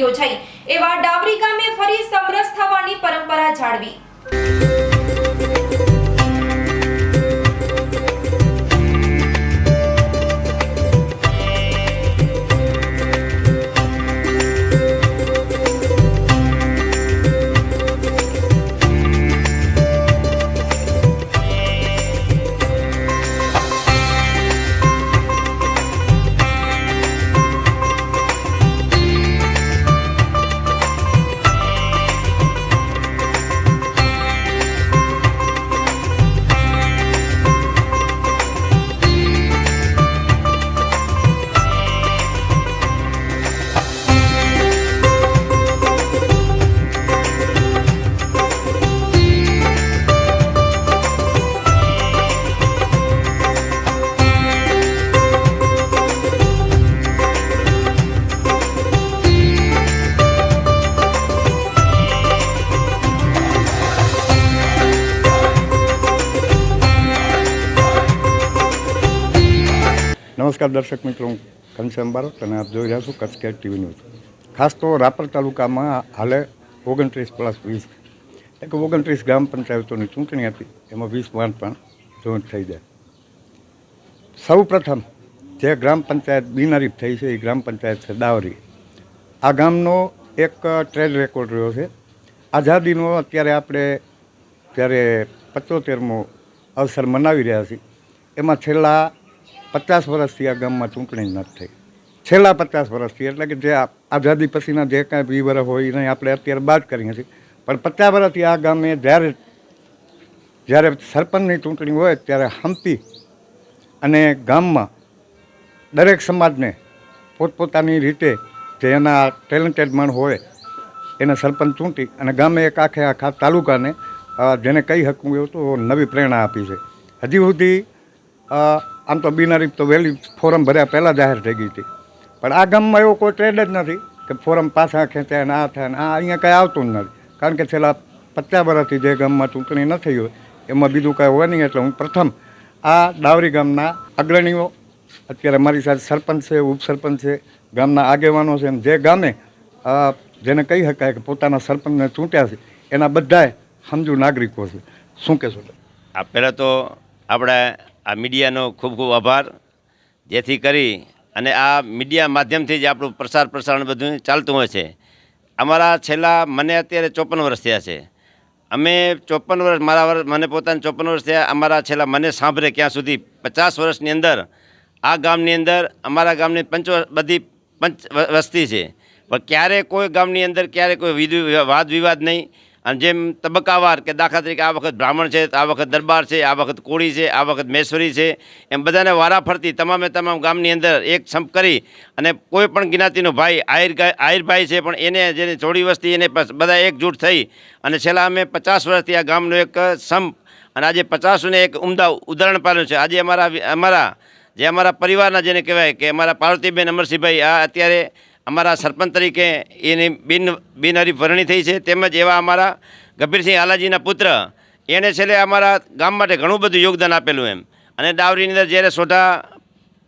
યોજાઈ. એવા ડાબરી ગામે ફરી સમરસ થવાની પરંપરા જાળવી. નમસ્કાર દર્શક મિત્રો હું ઘનશ્યામ બારોટ અને આપ જોઈ રહ્યા છો કચ્છ કેટ ટીવી ન્યૂઝ. ખાસ તો રાપર તાલુકામાં હાલે ઓગણત્રીસ પ્લસ વીસ એટલે કે ઓગણત્રીસ ગ્રામ પંચાયતોની ચૂંટણી હતી, એમાં વીસ વાન પણ જોઈન્ટ થઈ જાય. સૌ પ્રથમ જે ગ્રામ પંચાયત બિનહરીફ થઈ છે, એ ગ્રામ પંચાયત છે દાવરી આ ગામનો એક ટ્રેડ રેકોર્ડ રહ્યો છે. આઝાદીનો અત્યારે આપણે જ્યારે પંચોતેરમો અવસર મનાવી રહ્યા છીએ, એમાં છેલ્લા પચાસ વર્ષથી આ ગામમાં ચૂંટણી નથી થઈ. છેલ્લા પચાસ વર્ષથી, એટલે કે જે આઝાદી પછીના જે કાંઈ વી વર્ષ હોય, એને આપણે અત્યારે બાદ કરીએ છીએ. પણ પચાસ વર્ષથી આ ગામે જ્યારે જ્યારે સરપંચની ચૂંટણી હોય, ત્યારે હંપી અને ગામમાં દરેક સમાજને પોતપોતાની રીતે જે એના ટેલેન્ટેડ માણ હોય, એને સરપંચ ચૂંટી અને ગામે એક આખે આખા તાલુકાને જેને કહી શકું એવું તો નવી પ્રેરણા આપી છે. હજી સુધી આમ તો બિનારી તો વહેલી ફોરમ ભર્યા પહેલાં જાહેર થઈ ગઈ હતી. પણ આ ગામમાં એવો કોઈ ટ્રેડ જ નથી કે ફોરમ પાછા ખેંચાય ને આ થાય ને આ અહીંયા કાંઈ આવતું જ નથી. કારણ કે છેલ્લા પચાસ વર્ષથી જે ગામમાં ચૂંટણી ન થઈ હોય, એમાં બીજું કાંઈ હોય નહીં એટલે હું પ્રથમ આ ડાવરી ગામના અગ્રણીઓ, અત્યારે મારી સાથે સરપંચ છે, ઉપસરપંચ છે, ગામના આગેવાનો છે એમ જે ગામે જેને કહી શકાય કે પોતાના સરપંચને ચૂંટ્યા છે, એના બધાએ સમજુ નાગરિકો છે. શું કહેશો આ પહેલાં તો આપણે આ મીડિયાનો ખૂબ ખૂબ આભાર. જેથી કરી અને આ મીડિયા માધ્યમથી જ આપણું પ્રસાર પ્રસારણ બધું ચાલતું હોય છે. અમારા છેલ્લા મને અત્યારે ચોપન વર્ષ થયા છે. અમે ચોપન વર્ષ, મારા વર્ષ મને પોતાને ચોપન વર્ષ થયા. અમારા છેલ્લા મને સાંભળે ક્યાં સુધી? પચાસ વર્ષની અંદર આ ગામની અંદર, અમારા ગામની પંચ, બધી પંચ, વસ્તી છે. પણ ક્યારે કોઈ ગામની અંદર ક્યારે કોઈ વાદ વિવાદ નહીં. અને જેમ તબક્કાવાર કે દાખલા તરીકે આ વખત બ્રાહ્મણ છે આ વખત દરબાર છે, આ વખત કોળી છે, આ વખત મેશ્વરી છે, એમ બધાને વારા ફરતી તમામે તમામ ગામની અંદર એક સંપ કરી અને કોઈ પણ જ્ઞાતિનો ભાઈ આહિર આહિરભાઈ છે, પણ એને જેની થોડી વસ્તી એને બધા એકજૂટ થઈ અને છેલ્લા અમે પચાસ વર્ષથી આ ગામનો એક સંપ અને આજે પચાસોને એક ઉમદા ઉદાહરણ પાડ્યું છે. આજે અમારા અમારા, જે અમારા પરિવારના જેને કહેવાય કે અમારા પાર્વતીબેન અમરસિંહભાઈ, આ અત્યારે અમારા સરપંચ તરીકે એની બિન બિનહરીફ વરણી થઈ છે. તેમજ એવા અમારા ગંભીરસિંહ હાલાજીના પુત્ર એણે છેલ્લે અમારા ગામ માટે ઘણું બધું યોગદાન આપેલું એમ. અને ડાવરીની અંદર જ્યારે સોઢા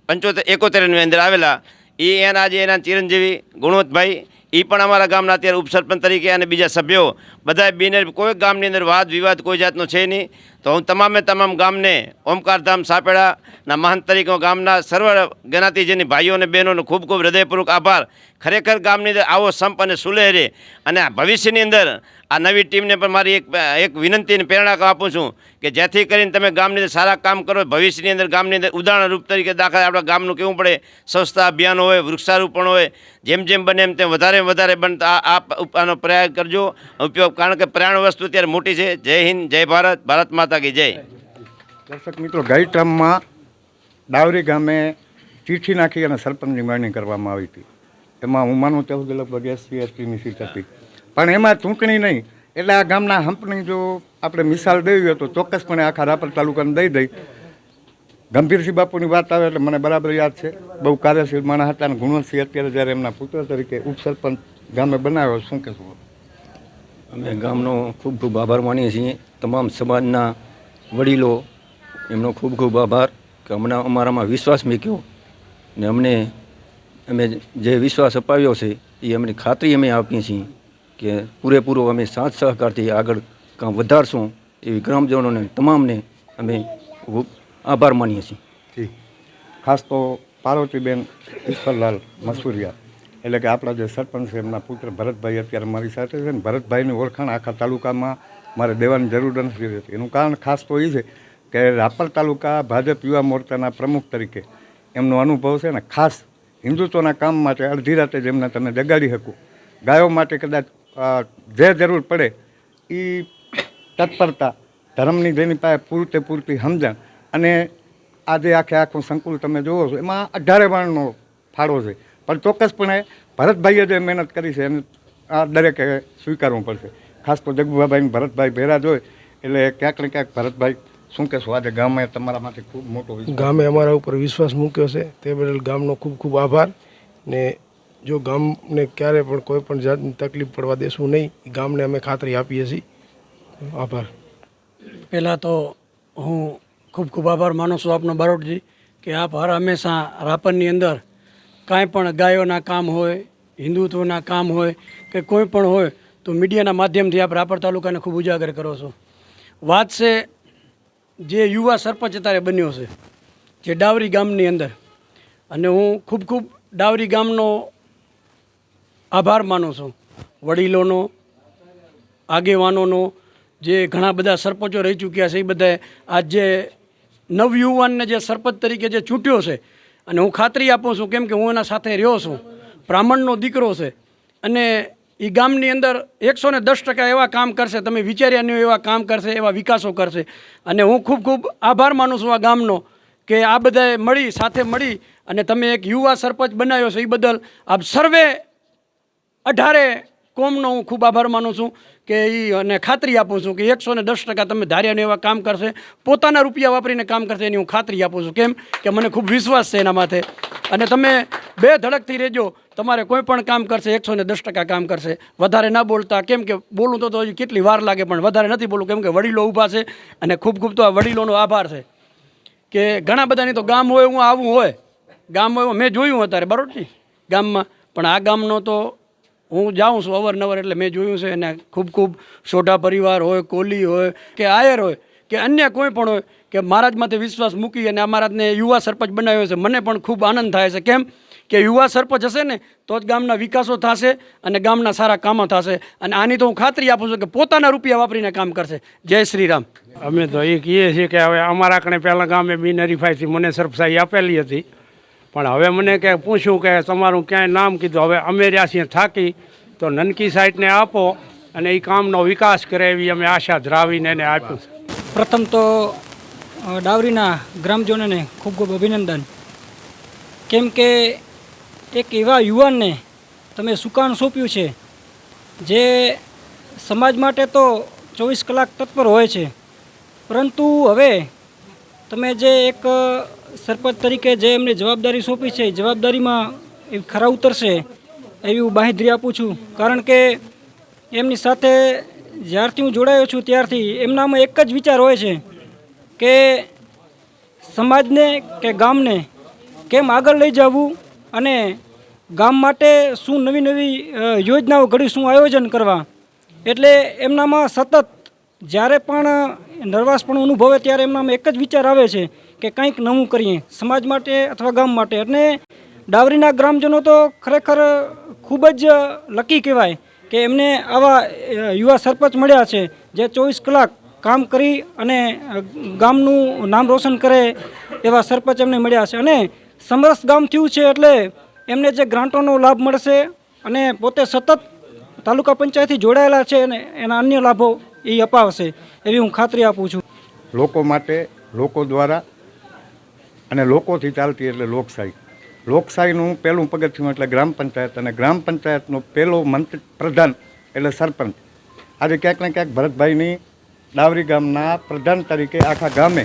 પંચોતેર એકોતેરની અંદર આવેલા એ એના આજે એના ચિરંજીવી ગુણવંતભાઈ એ પણ અમારા ગામના અત્યારે ઉપસરપંચ તરીકે અને બીજા સભ્યો. બધા બીને કોઈ ગામની અંદર વાદ વિવાદ કોઈ જાતનો છે નહીં. તો હું તમામે તમામ ગામને ઓમકારધામ સાપેડાના મહંત તરીકે ગામના સર્વ જ્ઞાતિજની ભાઈઓ અને બહેનોનો ખૂબ ખૂબ હૃદયપૂર્વક આભાર. ખરેખર ગામની અંદર આવો સંપ અને સુલેહરે અને ભવિષ્યની અંદર આ નવી ટીમને પણ મારી એક એક વિનંતીને પ્રેરણા આપું છું કે જેથી કરીને તમે ગામની અંદર સારા કામ કરો, ભવિષ્યની અંદર ગામની અંદર ઉદાહરણ રૂપ તરીકે દાખલા આપણા ગામનું કેવું પડે, સ્વચ્છતા અભિયાન હોય, વૃક્ષારોપણ હોય, જેમ જેમ બને એમ તેમ વધારે વધારે બનતા આનો પ્રયાસ કરજો. ઉપયોગ, કારણ કે પ્રયાણ વસ્તુ અત્યારે મોટી છે. જય હિન્દ, જય ભારત ભારત માતા કી જય. દર્શક મિત્રો, ગઈ ટર્મમાં ડાવરી ગામે ચીઠી નાખી અને સરપંચની માંગણી કરવામાં આવી હતી. એમાં હું માનું ત્યાં સુધી લગભગ એસસી એસટીની સીટ હતી. પણ એમાં ચૂંટણી નહીં. એટલે આ ગામના હંપની જો આપણે મિસાલ દેવી હોય તો ચોક્કસપણે આખા રાપર તાલુકાને દઈ દઈ. ગંભીરસિંહ બાપુની વાત આવે એટલે મને બરાબર યાદ છે. બહુ કાર્યશીલ માણસ હતા અને ગુણવંતસિંહ અત્યારે જ્યારે એમના પુત્ર તરીકે ઉપસરપંચ ગામે બનાવ્યો, શું કહેશું? અમે ગામનો ખૂબ ખૂબ આભાર માનીએ છીએ. તમામ સમાજના વડીલો, એમનો ખૂબ ખૂબ આભાર કે હમણાં અમારામાં વિશ્વાસ મૂક્યો ને અમને અમે જે વિશ્વાસ અપાવ્યો છે, એ અમને ખાતરી અમે આપીએ છીએ. કે પૂરેપૂરો અમે સાથ સહકારથી આગળ કામ વધારશું એવી ગ્રામજનોને તમામને અમે આભાર માનીએ છીએ. ખાસ તો પાર્વતીબેન ઈશ્વરલાલ મસુરિયા, એટલે કે આપણા જે સરપંચ છે, એમના પુત્ર ભરતભાઈ અત્યારે મારી સાથે છે ને, ભરતભાઈની ઓળખાણ આખા તાલુકામાં મારે દેવાની જરૂર નથી રહેતી. એનું કારણ ખાસ તો એ છે કે રાપર તાલુકા ભાજપ યુવા મોરચાના પ્રમુખ તરીકે એમનો અનુભવ છે ને, ખાસ હિન્દુત્વના કામ માટે અડધી રાતે જેમને તમે જગાડી શકો, ગાયો માટે કદાચ જે જરૂર પડે એ તત્પરતા, ધર્મની જેની પાસે પૂરતે પૂરતી સમજણ. અને આજે આખે આખું સંકુલ તમે જુઓ છો, એમાં અઢારે વર્ણનો ફાળો છે. પણ ચોક્કસપણે ભરતભાઈએ જે મહેનત કરી છે, એને આ દરેકે સ્વીકારવું પડશે. ખાસ તો જગુભાઈ ભરતભાઈ ભેરા જ હોય, એટલે ક્યાંક ને ક્યાંક ભરતભાઈ શું કહેશો, આજે ગામે તમારા માટે ખૂબ મોટો ગામે અમારા ઉપર વિશ્વાસ મૂક્યો છે, તે બદલ ગામનો ખૂબ ખૂબ આભાર ને જો ગામને ક્યારે પણ કોઈ પણ જાતની તકલીફ પડવા દેશું નહીં ગામને અમે ખાતરી આપીએ છીએ. આભાર. પહેલાં તો હું ખૂબ ખૂબ આભાર માનું છું આપનો બારોટજી, કે આપ હર હંમેશા રાપરની અંદર કાંઈ પણ ગાયોના કામ હોય, હિન્દુત્વના કામ હોય, કે કોઈ પણ હોય, તો મીડિયાના માધ્યમથી આપ રાપર તાલુકાને ખૂબ ઉજાગર કરો છો. વાત છે જે યુવા સરપંચ અત્યારે બન્યો છે, જે ડાવરી ગામની અંદર. અને હું ખૂબ ખૂબ ડાવરી ગામનો આભાર માનું છું. વડીલોનો, આગેવાનોનો, જે ઘણા બધા સરપંચો રહી ચૂક્યા છે, એ બધાએ આજ નવયુવાનને જે સરપંચ તરીકે જે ચૂંટ્યો છે, અને હું ખાતરી આપું છું કેમ કે હું એના સાથે રહ્યો છું. બ્રાહ્મણનો દીકરો છે, અને એ ગામની અંદર એકસો ને દસ ટકા એવા કામ કરશે, તમે વિચાર્યા નહીં એવા કામ કરશે, એવા વિકાસો કરશે. અને હું ખૂબ ખૂબ આભાર માનું છું આ ગામનો, કે આ બધાએ મળી, સાથે મળી, અને તમે એક યુવા સરપંચ બનાવ્યો છે એ બદલ આપ સર્વે અઢારે કોમનો હું ખૂબ આભાર માનું છું કે એ અને ખાતરી આપું છું કે એકસો ને દસ ટકા તમે ધાર્યાને એવા કામ કરશે, પોતાના રૂપિયા વાપરીને કામ કરશે એની હું ખાતરી આપું છું. કેમ કે મને ખૂબ વિશ્વાસ છે એના માથે. અને તમે બે ધડકથી રહેજો, તમારે કોઈ પણ કામ કરશે, એકસો ને દસ ટકા કામ કરશે. વધારે ના બોલતા, કેમ કે બોલું તો હજી કેટલી વાર લાગે, પણ વધારે નથી બોલું, કેમ કે વડીલો ઊભા છે અને ખૂબ ખૂબ તો આ વડીલોનો આભાર છે. કે ઘણા બધાની તો ગામ હોય, હું આવું હોય. ગામ હોય, મેં જોયું અત્યારે, બરોબર ગામમાં. પણ આ ગામનો તો હું જાઉં છું અવારનવાર એટલે મેં જોયું છે એને ખૂબ ખૂબ સોઢા પરિવાર હોય, કોલી હોય, કે આયર હોય, કે અન્ય કોઈ પણ હોય, કે મહારાજમાંથી વિશ્વાસ મૂકી અને મહારાજને યુવા સરપંચ બનાવ્યો છે. મને પણ ખૂબ આનંદ થાય છે. કેમ? કે યુવા સરપંચ હશે ને, તો જ ગામના વિકાસો થશે અને ગામના સારા કામો થશે. અને આની તો હું ખાતરી આપું છું કે પોતાના રૂપિયા વાપરીને કામ કરશે. જય શ્રી રામ. અમે તો એ કહીએ છીએ કે હવે અમારા કણે પહેલાં ગામે બિનહરીફાઈથી મને સરપસાઈ આપેલી હતી. પણ હવે મને કે પૂછ્યું કે તમારું ક્યાંય નામ કીધું. હવે અમે રહ્યા છીએ થાકી, તો નનકી સાઈડને આપો અને એ કામનો વિકાસ કરે એવી અમે આશા ધરાવીને એને આપ્યું પ્રથમ તો ડાવરીના ગ્રામજનોને ખૂબ ખૂબ અભિનંદન. કેમ કે એક એવા યુવાનને તમે સુકાન સોંપ્યું છે, જે સમાજ માટે તો ચોવીસ કલાક તત્પર હોય છે. પરંતુ હવે તમે જે એક સરપંચ તરીકે જે એમને જવાબદારી સોંપી છે, જવાબદારીમાં એ ખરા ઉતરશે એવી હું બાંહેધરી આપું છું. કારણ કે એમની સાથે જ્યારથી હું જોડાયો છું ત્યારથી એમનામાં એક જ વિચાર હોય છે કે સમાજને કે ગામને કેમ આગળ લઈ જવું અને ગામ માટે શું નવી નવી યોજનાઓ ઘડી શું આયોજન કરવા. એટલે એમનામાં સતત જ્યારે પણ નર્વાસ પણ અનુભવે ત્યારે એમનામાં એક જ વિચાર આવે છે કે કંઈક નવું કરીએ, સમાજ માટે અથવા ગામ માટે. અને ડાવરીના ગ્રામજનો તો ખરેખર ખૂબ જ લકી કહેવાય કે એમને આવા યુવા સરપંચ મળ્યા છે જે ચોવીસ કલાક કામ કરી અને ગામનું નામ રોશન કરે એવા સરપંચ એમને મળ્યા છે. અને સમરસ ગામ થયું છે એટલે એમને જે ગ્રાન્ટોનો લાભ મળશે અને પોતે સતત તાલુકા પંચાયતથી જોડાયેલા છે અને એના અન્ય લાભો એ અપાવશે એવી હું ખાતરી આપું છું. લોકો માટે, લોકો દ્વારા અને લોકોથી ચાલતી એટલે લોકશાહી. લોકશાહીનું પહેલું પગથિયું એટલે ગ્રામ પંચાયત અને ગ્રામ પંચાયતનો પહેલો મંત્રી પ્રધાન એટલે સરપંચ. આજે ક્યાંક ને ક્યાંક ભરતભાઈની ડાવરી ગામના પ્રધાન તરીકે આખા ગામે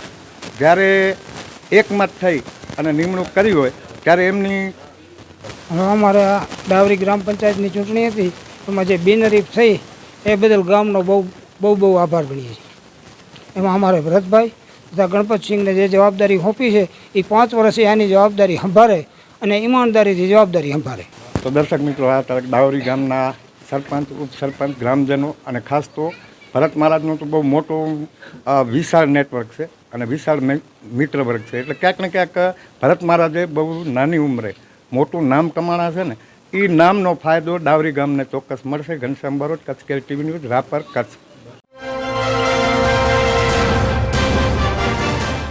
જ્યારે એકમત થઈ અને નિમણૂક કરી હોય ત્યારે એમની અમારા ડાવરી ગ્રામ પંચાયતની ચૂંટણી હતી, એમાં જે બિનરીફ થઈ, એ બદલ ગામનો બહુ બહુ બહુ આભાર ગણીએ છીએ. એમાં અમારે ભરતભાઈ તથા ગણપતસિંહને જે જવાબદારી સોંપી છે એ પાંચ વર્ષે આની જવાબદારી સંભાળે અને ઈમાનદારીથી જવાબદારી સંભાળે. તો દર્શક મિત્રો, આ તરફ ડાવરી ગામના સરપંચ ઉપસરપંચ ગ્રામજનો અને ખાસ તો ભરત મહારાજનું તો બહુ મોટું વિશાળ નેટવર્ક છે અને વિશાળ મિત્ર વર્ગ છે. એટલે ક્યાંક ને ક્યાંક ભરત મહારાજે બહુ નાની ઉંમરે મોટું નામ કમાણા છે ને એ નામનો ફાયદો ડાવરી ગામને ચોક્કસ મળશે. Ghanshyam Barod Kutch care TV news, Rapar, Kutch.